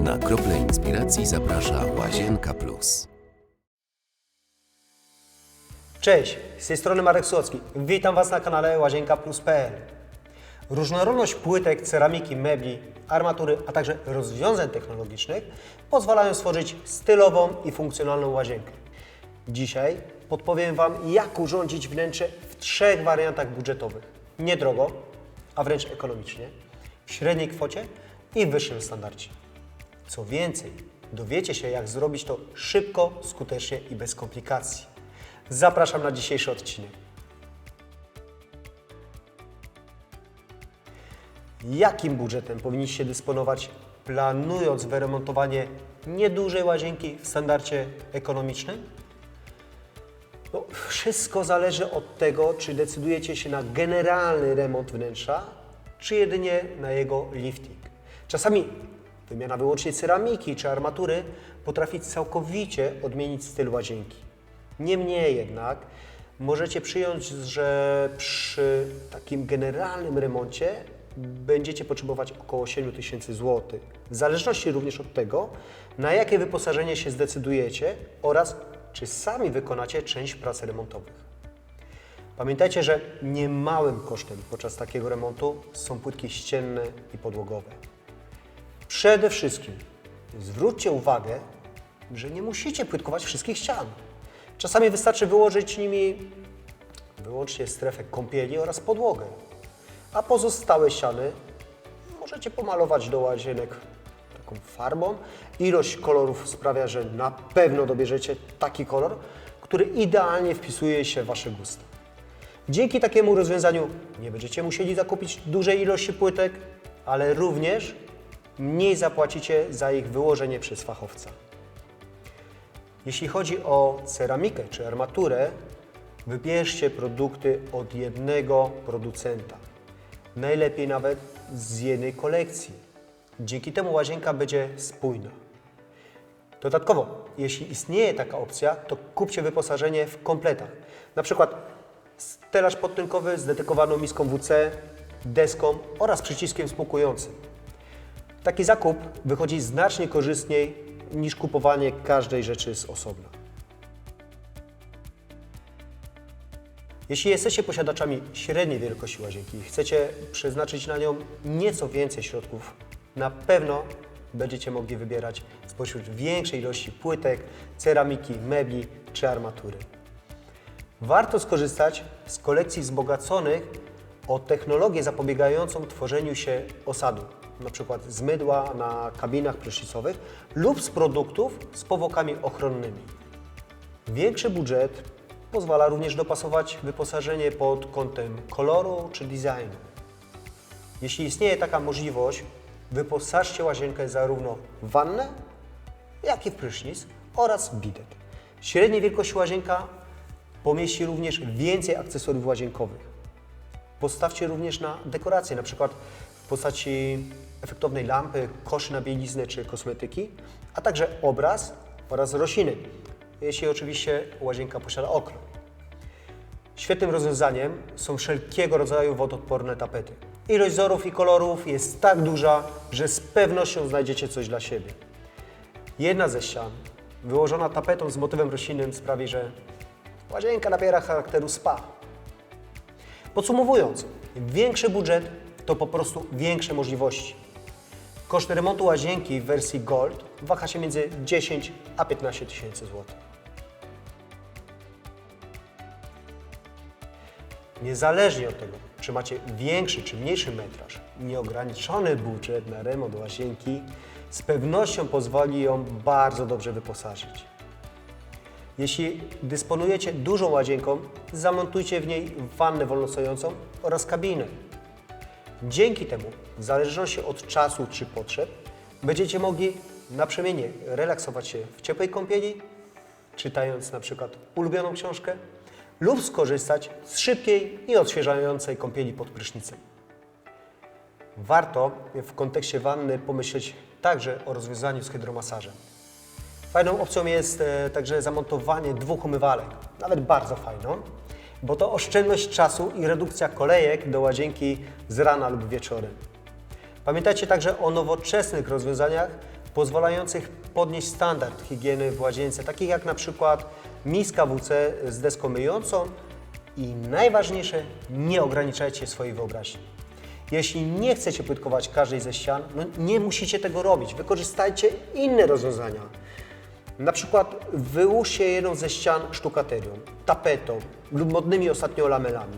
Na krople inspiracji zaprasza Łazienka Plus. Cześć, z tej strony Marek Słocki. Witam Was na kanale łazienka+.pl. Różnorodność płytek, ceramiki, mebli, armatury, a także rozwiązań technologicznych pozwalają stworzyć stylową i funkcjonalną łazienkę. Dzisiaj podpowiem Wam, jak urządzić wnętrze w trzech wariantach budżetowych. Niedrogo, a wręcz ekonomicznie, w średniej kwocie i wyższym standardzie. Co więcej, dowiecie się, jak zrobić to szybko, skutecznie i bez komplikacji. Zapraszam na dzisiejszy odcinek. Jakim budżetem powinniście dysponować, planując wyremontowanie niedużej łazienki w standardzie ekonomicznym? No, wszystko zależy od tego, czy decydujecie się na generalny remont wnętrza, czy jedynie na jego lifting. Czasami wymiana wyłącznie ceramiki czy armatury potrafi całkowicie odmienić styl łazienki. Niemniej jednak możecie przyjąć, że przy takim generalnym remoncie będziecie potrzebować około 7 tysięcy złotych. W zależności również od tego, na jakie wyposażenie się zdecydujecie oraz czy sami wykonacie część prac remontowych. Pamiętajcie, że niemałym kosztem podczas takiego remontu są płytki ścienne i podłogowe. Przede wszystkim zwróćcie uwagę, że nie musicie płytkować wszystkich ścian. Czasami wystarczy wyłożyć nimi wyłącznie strefę kąpieli oraz podłogę, a pozostałe ściany możecie pomalować do łazienek taką farbą. Ilość kolorów sprawia, że na pewno dobierzecie taki kolor, który idealnie wpisuje się w Wasze gusta. Dzięki takiemu rozwiązaniu nie będziecie musieli zakupić dużej ilości płytek, ale również mniej zapłacicie za ich wyłożenie przez fachowca. Jeśli chodzi o ceramikę czy armaturę, wybierzcie produkty od jednego producenta. Najlepiej nawet z jednej kolekcji. Dzięki temu łazienka będzie spójna. Dodatkowo, jeśli istnieje taka opcja, to kupcie wyposażenie w kompletach. Na przykład stelaż podtynkowy z dedykowaną miską WC, deską oraz przyciskiem spłukującym. Taki zakup wychodzi znacznie korzystniej niż kupowanie każdej rzeczy z osobna. Jeśli jesteście posiadaczami średniej wielkości łazienki i chcecie przeznaczyć na nią nieco więcej środków, na pewno będziecie mogli wybierać spośród większej ilości płytek, ceramiki, mebli czy armatury. Warto skorzystać z kolekcji wzbogaconych o technologię zapobiegającą tworzeniu się osadu, np. z mydła na kabinach prysznicowych lub z produktów z powłokami ochronnymi. Większy budżet pozwala również dopasować wyposażenie pod kątem koloru czy designu. Jeśli istnieje taka możliwość, wyposażcie łazienkę zarówno w wannę, jak i w prysznic oraz bidet. Średniej wielkości łazienka pomieści również więcej akcesoriów łazienkowych. Postawcie również na dekoracje, na przykład postaci efektownej lampy, koszy na bieliznę czy kosmetyki, a także obraz oraz rośliny, jeśli oczywiście łazienka posiada okno. Świetnym rozwiązaniem są wszelkiego rodzaju wodoodporne tapety. Ilość wzorów i kolorów jest tak duża, że z pewnością znajdziecie coś dla siebie. Jedna ze ścian, wyłożona tapetą z motywem roślinnym, sprawi, że łazienka nabiera charakteru spa. Podsumowując, większy budżet to po prostu większe możliwości. Koszt remontu łazienki w wersji Gold waha się między 10 a 15 tysięcy złotych. Niezależnie od tego, czy macie większy czy mniejszy metraż, nieograniczony budżet na remont łazienki z pewnością pozwoli ją bardzo dobrze wyposażyć. Jeśli dysponujecie dużą łazienką, zamontujcie w niej wannę wolnostojącą oraz kabinę. Dzięki temu, w zależności od czasu czy potrzeb, będziecie mogli naprzemiennie relaksować się w ciepłej kąpieli, czytając na przykład ulubioną książkę lub skorzystać z szybkiej i odświeżającej kąpieli pod prysznicem. Warto w kontekście wanny pomyśleć także o rozwiązaniu z hydromasażem. Fajną opcją jest e, także zamontowanie dwóch umywalek, nawet bardzo fajną, bo to oszczędność czasu i redukcja kolejek do łazienki z rana lub wieczorem. Pamiętajcie także o nowoczesnych rozwiązaniach pozwalających podnieść standard higieny w łazience, takich jak na przykład miska WC z deską myjącą i najważniejsze, nie ograniczajcie swojej wyobraźni. Jeśli nie chcecie płytkować każdej ze ścian, no nie musicie tego robić. Wykorzystajcie inne rozwiązania. Na przykład wyłóżcie jedną ze ścian sztukaterią, tapetą lub modnymi ostatnio lamelami.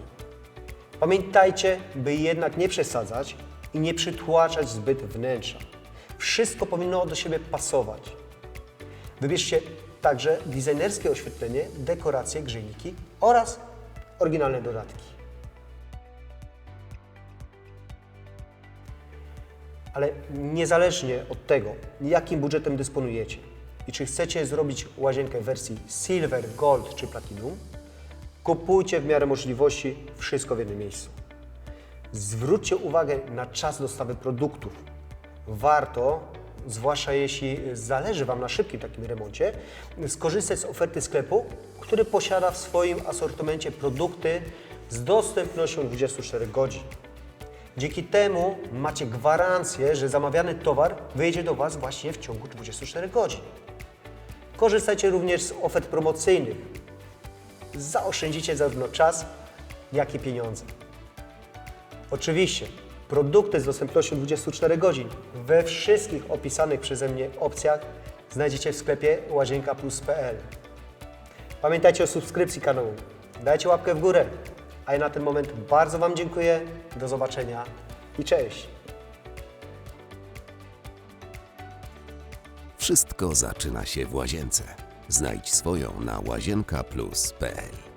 Pamiętajcie, by jednak nie przesadzać i nie przytłaczać zbyt wnętrza. Wszystko powinno do siebie pasować. Wybierzcie także designerskie oświetlenie, dekoracje, grzejniki oraz oryginalne dodatki. Ale niezależnie od tego, jakim budżetem dysponujecie i czy chcecie zrobić łazienkę w wersji Silver, Gold czy Platinum, kupujcie w miarę możliwości wszystko w jednym miejscu. Zwróćcie uwagę na czas dostawy produktów. Warto, zwłaszcza jeśli zależy Wam na szybkim takim remoncie, skorzystać z oferty sklepu, który posiada w swoim asortymencie produkty z dostępnością 24 godzin. Dzięki temu macie gwarancję, że zamawiany towar wyjedzie do Was właśnie w ciągu 24 godzin. Korzystajcie również z ofert promocyjnych. Zaoszczędzicie zarówno czas, jak i pieniądze. Oczywiście, produkty z dostępnością 24 godzin we wszystkich opisanych przeze mnie opcjach znajdziecie w sklepie łazienkaplus.pl. Pamiętajcie o subskrypcji kanału, dajcie łapkę w górę, a ja na ten moment bardzo Wam dziękuję, do zobaczenia i cześć! Wszystko zaczyna się w łazience. Znajdź swoją na łazienkaplus.pl